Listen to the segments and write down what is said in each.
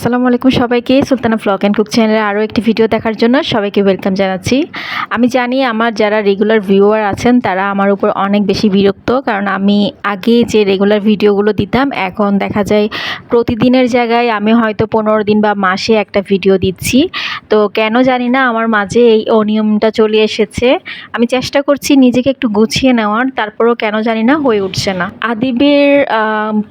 আসসালামু আলাইকুম সবাইকে। সুলতানা ফ্লগ অ্যান্ড কুক চ্যানেলের আরও একটি ভিডিও দেখার জন্য সবাইকে ওয়েলকাম জানাচ্ছি। আমি জানি আমার যারা রেগুলার ভিউয়ার আছেন, তারা আমার উপর অনেক বেশি বিরক্ত, কারণ আমি আগে যে রেগুলার ভিডিওগুলো দিতাম, এখন দেখা যায় প্রতিদিনের জায়গায় আমি হয়তো পনেরো দিন বা মাসে একটা ভিডিও দিচ্ছি। তো কেন জানি না আমার মাঝে এই অনিয়মটা চলে এসেছে। আমি চেষ্টা করছি নিজেকে একটু গুছিয়ে নেওয়ার, তারপরেও কেন জানি না হয়ে উঠছে না। আদিবের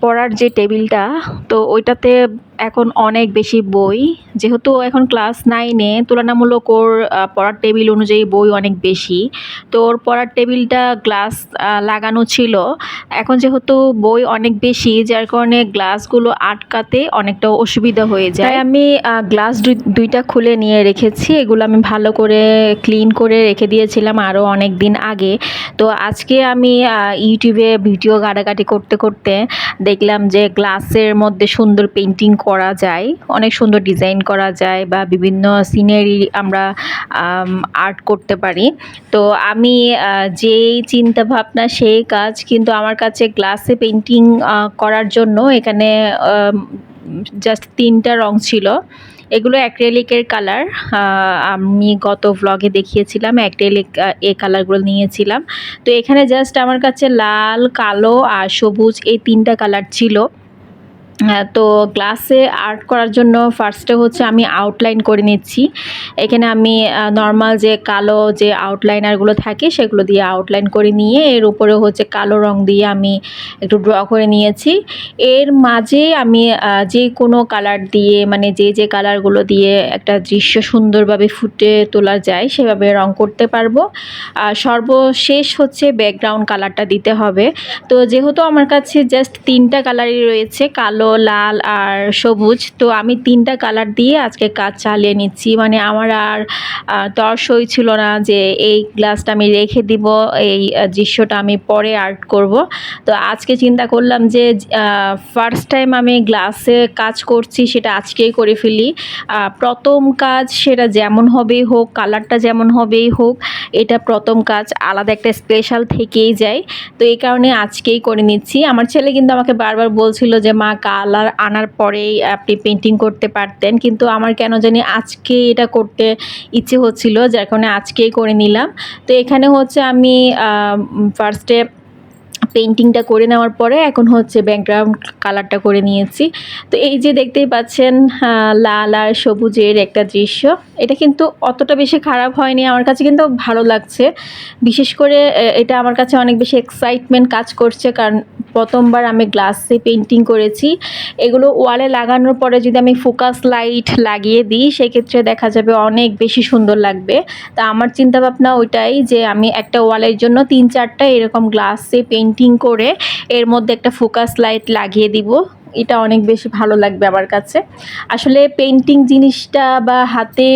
পড়ার যে টেবিলটা, তো ওইটাতে এখন অনেক বেশি বই। যেহেতু এখন ক্লাস নাইনে, তুলনামূলক ওর পড়ার টেবিল অনুযায়ী বই অনেক বেশি। তো ওর পড়ার টেবিলটা গ্লাস লাগানো ছিল। এখন যেহেতু বই অনেক বেশি, যার কারণে গ্লাসগুলো আটকাতে অনেকটা অসুবিধা হয়ে যায়। আমি গ্লাস দুই- দুইটা খুলে নিয়ে রেখেছি। এগুলো আমি ভালো করে ক্লিন করে রেখে দিয়েছিলাম আরও অনেক দিন আগে। তো আজকে আমি ইউটিউবে ভিডিও ঘাটাঘাটি করতে করতে দেখলাম যে গ্লাসের মধ্যে সুন্দর পেন্টিং করা যায়, অনেক সুন্দর ডিজাইন করা যায় বা বিভিন্ন সিনারি আমরা আর্ট করতে পারি। তো আমি যেই চিন্তা ভাবনা সেই কাজ কিন্তু আমার কাছে গ্লাসে পেন্টিং করার জন্য এখানে জাস্ট তিনটা রং ছিল। এগুলো অ্যাক্রেলিকের কালার আমি গত ভ্লগে দেখিয়েছিলাম অ্যাক্রেলিক এ কালারগুলো নিয়েছিলাম। তো এখানে জাস্ট আমার কাছে লাল, কালো আর সবুজ এই তিনটা কালার ছিল। তো ক্লাসে আর্ট করার জন্য ফার্স্টে হচ্ছে আমি আউটলাইন করে নিচ্ছি। এখানে আমি নর্মাল যে কালো যে আউটলাইনারগুলো থাকে, সেগুলো দিয়ে আউটলাইন করে নিয়ে এর উপরে হচ্ছে কালো রং দিয়ে আমি একটু ড্র করে নিয়েছি। এর মাঝে আমি যে কোনো কালার দিয়ে মানে যে যে কালারগুলো দিয়ে একটা দৃশ্য সুন্দরভাবে ফুটে তোলা যায়, সেভাবে রং করতে পারব। আর সর্বশেষ হচ্ছে ব্যাকগ্রাউন্ড কালারটা দিতে হবে। তো যেহেতু আমার কাছে জাস্ট তিনটা কালারই রয়েছে, কালো লাল আর সবুজ। তো আমি তিনটা কালার দিয়ে আজকে কাজ চালিয়ে নিচ্ছি। মানে আমার আর আহ, তর ছিল না যে এই গ্লাসটা আমি রেখে দিব এই দৃশ্যটা আমি পরে আর্ট করব। তো আজকে চিন্তা করলাম যে ফার্স্ট টাইম আমি গ্লাসে কাজ করছি সেটা আজকেই করে ফেলি। প্রথম কাজ সেটা যেমন হবেই হোক কালারটা যেমন হবেই হোক এটা প্রথম কাজ। আলাদা একটা স্পেশাল থেকেই যায়। তো এই কারণে আজকেই করে নিচ্ছি। আমার ছেলে কিন্তু আমাকে বারবার বলছিল যে মা কালার আনার পরেই আপনি পেন্টিং করতে পারতেন। কিন্তু আমার কেন জানি আজকে এটা করতে ইচ্ছে হচ্ছিল, যার কারণে আজকেই করে নিলাম। তো এখানে হচ্ছে আমি ফার্স্টে পেন্টিংটা করে নেওয়ার পরে এখন হচ্ছে ব্যাকগ্রাউন্ড কালারটা করে নিয়েছি। তো এই যে দেখতেই পাচ্ছেন লাল আর সবুজের একটা দৃশ্য। এটা কিন্তু অতটা বেশি খারাপ হয়নি আমার কাছে, কিন্তু ভালো লাগছে। বিশেষ করে এটা আমার কাছে অনেক বেশি এক্সাইটমেন্ট কাজ করছে, কারণ প্রথমবার আমি গ্লাসে পেন্টিং করেছি। এগুলো ওয়ালে লাগানোর পরে যদি আমি ফোকাস লাইট লাগিয়ে দিই, সেক্ষেত্রে দেখা যাবে অনেক বেশি সুন্দর লাগবে। তা আমার চিন্তা ভাবনা ওইটাই যে আমি একটা ওয়ালের জন্য তিন চারটা এরকম গ্লাসে পেন্টিং করে এর মধ্যে একটা ফোকাস লাইট লাগিয়ে দিব। এটা অনেক বেশি ভালো লাগবে আমার কাছে। আসলে পেন্টিং জিনিসটা বা হাতে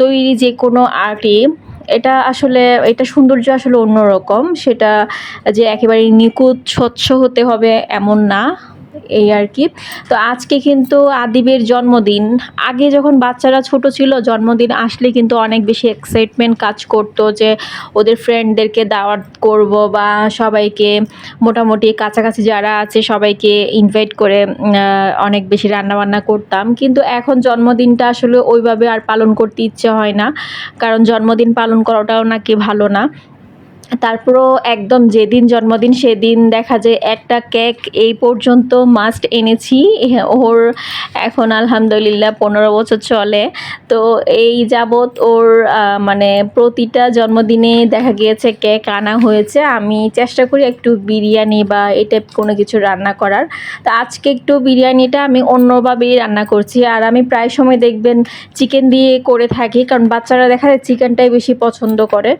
তৈরি যে কোনো আর্টই এটা আসলে, এটা সৌন্দর্য আসলে অন্যরকম। সেটা যে একেবারে নিখুঁত, স্বচ্ছ হতে হবে এমন না। এই আর কি। তো আজকে কিন্তু আদিবের জন্মদিন। আগে যখন বাচ্চারা ছোট ছিল, জন্মদিন আসলে কিন্তু অনেক বেশি এক্সাইটমেন্ট কাজ করতো যে ওদের ফ্রেন্ডদেরকে দাওয়াত করব বা সবাইকে মোটামুটি কাছাকাছি যারা আছে সবাইকে ইনভাইট করে অনেক বেশি রান্নাবান্না করতাম। কিন্তু এখন জন্মদিনটা আসলে ওইভাবে আর পালন করতে ইচ্ছে হয় না। কারণ জন্মদিন পালন করাটাও নাকি ভালো না। তারপরও একদম যেদিন জন্মদিন সেদিন দেখা যায় একটা কেক এই পর্যন্ত মাস্ট এনেছি। ওর এখন আলহামদুলিল্লাহ পনেরো বছর চলে। তো এই যাবৎ ওর মানে প্রতিটা জন্মদিনে দেখা গিয়েছে কেক আনা হয়েছে। আমি চেষ্টা করি একটু বিরিয়ানি বা এই টাইপ কোনো কিছু রান্না করার। তো আজকে একটু বিরিয়ানিটা আমি অন্যভাবেই রান্না করছি। আর আমি প্রায় সময় দেখবেন চিকেন দিয়ে করে থাকি, কারণ বাচ্চারা দেখা যায় চিকেনটাই বেশি পছন্দ করে।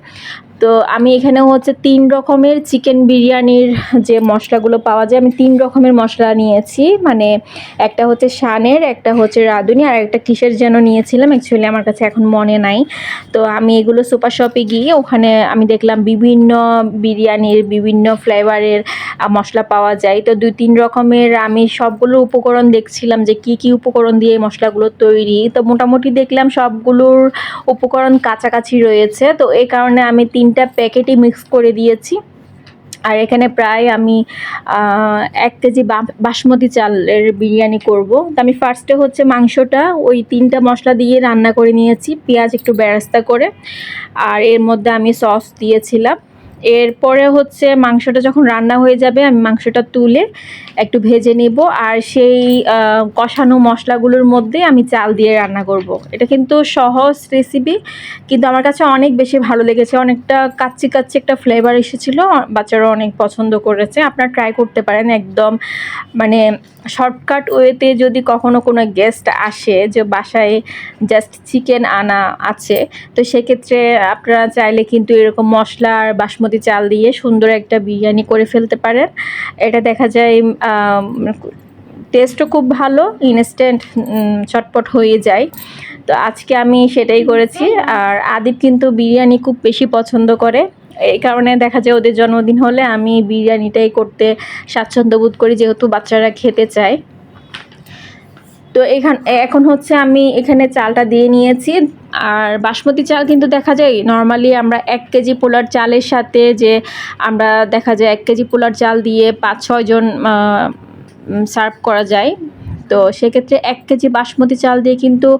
তো আমি এখানে হচ্ছে তিন রকমের চিকেন বিরিয়ানির যে মশলাগুলো পাওয়া যায়, আমি তিন রকমের মশলা নিয়েছি। মানে একটা হচ্ছে শানের, একটা হচ্ছে রাঁধুনি, আর একটা কিসের যেন নিয়েছিলাম। অ্যাকচুয়ালি আমার কাছে এখন মনে নাই। তো আমি এগুলো সুপার শপে গিয়ে ওখানে আমি দেখলাম বিভিন্ন বিরিয়ানির, বিভিন্ন ফ্লেভারের মশলা পাওয়া যায়। তো দুই তিন রকমের আমি সবগুলো উপকরণ দেখছিলাম যে কি কি উপকরণ দিয়ে মশলাগুলো তৈরি। তো মোটামুটি দেখলাম সবগুলোর উপকরণ কাছাকাছি রয়েছে। তো এই কারণে আমি তিনটা প্যাকেটই মিক্স করে দিয়েছি। আর এখানে প্রায় আমি এক কেজি বাসমতি চালের বিরিয়ানি করব। তো আমি ফার্স্টে হচ্ছে মাংসটা, ওই তিনটা মশলা দিয়ে রান্না করে নিয়েছি। পেঁয়াজ একটু বেরাস্তা করে। আর এর মধ্যে আমি সস দিয়েছিলাম। এরপরে হচ্ছে মাংসটা যখন রান্না হয়ে যাবে, আমি মাংসটা তুলে একটু ভেজে নিব আর সেই কষানো মশলাগুলোর মধ্যে আমি চাল দিয়ে রান্না করব। এটা কিন্তু সহজ রেসিপি কিন্তু আমার কাছে অনেক বেশি ভালো লেগেছে অনেকটা কাচ্চি কাচ্চি একটা ফ্লেভার এসেছিল, বাচ্চারা অনেক পছন্দ করেছে আপনারা ট্রাই করতে পারেন একদম মানে শর্টকাট ওয়েতে যদি কখনো কোনো গেস্ট আসে যে বাসায় জাস্ট চিকেন আনা আছে, তো সেক্ষেত্রে আপনারা চাইলে কিন্তু এরকম মশলা আর বাসমতি চাল দিয়ে সুন্দর একটা বিরিয়ানি করে ফেলতে পারেন। এটা দেখা যায় টেস্টও খুব ভালো ইনস্ট্যান্ট চটপট হয়ে যায়। তো আজকে আমি সেটাই করেছি। আর আদিব কিন্তু বিরিয়ানি খুব বেশি পছন্দ করে। এই কারণে দেখা যায় ওদের জন্মদিন হলে আমি বিরিয়ানিটাই করতে স্বাচ্ছন্দ্য বোধ করি, যেহেতু বাচ্চারা খেতে চায়। তো এখান, এখন হচ্ছে আমি এখানে চালটা দিয়ে নিয়েছি। আর বাসমতি চাল কিন্তু দেখা যায় নর্মালি আমরা এক কেজি পোলার চালের সাথে যে আমরা দেখা যায় এক কেজি পোলার চাল দিয়ে পাঁচ ছয়জন সার্ভ করা যায়। তো সেক্ষেত্রে এক কেজি বাসমতি চাল দিয়ে কিন্তু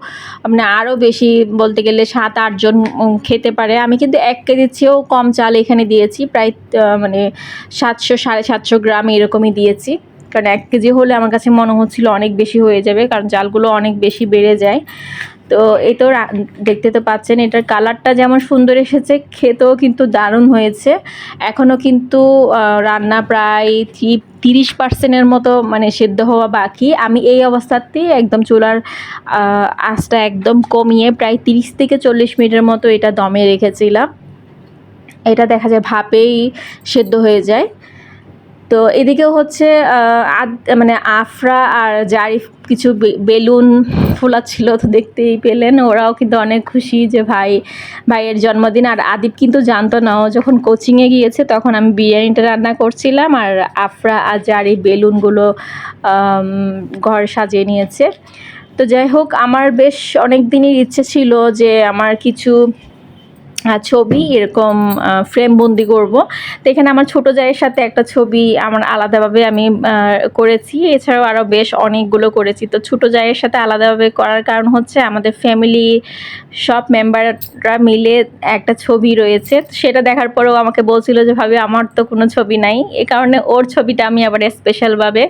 মানে আরও বেশি বলতে গেলে সাত আটজন খেতে পারে। আমি কিন্তু এক কেজির চেয়েও কম চাল এখানে দিয়েছি, প্রায় মানে সাতশো, সাড়ে সাতশো গ্রাম এরকমই দিয়েছি। কারণ এক কেজি হলে আমার কাছে মনে হচ্ছিল অনেক বেশি হয়ে যাবে, কারণ চালগুলো অনেক বেশি বেড়ে যায়। তো এই তো দেখতে তো পাচ্ছেন, এটার কালারটা যেমন সুন্দর এসেছে, খেতেও কিন্তু দারুণ হয়েছে। এখনও কিন্তু রান্না প্রায় থ্রি- তিরিশ পার্সেন্টের মতো মানে সেদ্ধ হওয়া বাকি। আমি এই অবস্থাতেই একদম চুলার আঁচটা একদম কমিয়ে প্রায় তিরিশ থেকে চল্লিশ মিনিটের মতো এটা দমে রেখেছিলাম। এটা দেখা যায় ভাপেই সেদ্ধ হয়ে যায়। তো এদিকেও হচ্ছে মানে আফরা আর জারিফ কিছু বেলুন ফোলাচ্ছিল তো দেখতেই পেলেন। ওরাও কিন্তু অনেক খুশি যে ভাই, ভাইয়ের জন্মদিন। আর আদিব কিন্তু জানতো না, ও যখন কোচিংয়ে গিয়েছে তখন আমি বিরিয়ানিটা রান্না করছিলাম আর আফরা আর জারি বেলুনগুলো ঘর সাজিয়ে নিয়েছে। তো যাই হোক, আমার বেশ অনেক দিনের ইচ্ছে ছিল যে আমার কিছু ছবি, এরকম ফ্রেম বন্দি করব। তো এখানে আমার ছোটো জায়ের সাথে একটা ছবি আমার আলাদাভাবে আমি করেছি। এছাড়াও আরও বেশ অনেকগুলো করেছি। তো ছোটো জায়ের সাথে আলাদাভাবে করার কারণ হচ্ছে আমাদের ফ্যামিলি সব মেম্বাররা মিলে একটা ছবি রয়েছে। সেটা দেখার পরেও আমাকে বলছিল যে, ভাবে, আমার তো কোনো ছবি নাই। এ কারণে ওর ছবিটা আমি আবার স্পেশালভাবে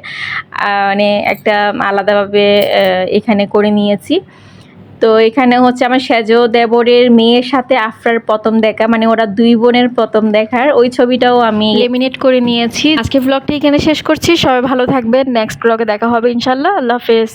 মানে একটা আলাদাভাবে এখানে করে নিয়েছি। তো এখানে হচ্ছে আমার সেজো দেবরের মেয়ের সাথে আফরার প্রথম দেখা মানে ওরা দুই বোনের প্রথম দেখার। ওই ছবিটাও আমি লেমিনেট করে নিয়েছি। আজকে ব্লগটি এখানে শেষ করছি। সবাই ভালো থাকবেন। নেক্সট ব্লগে দেখা হবে ইনশাল্লাহ। আল্লাহ হাফেজ।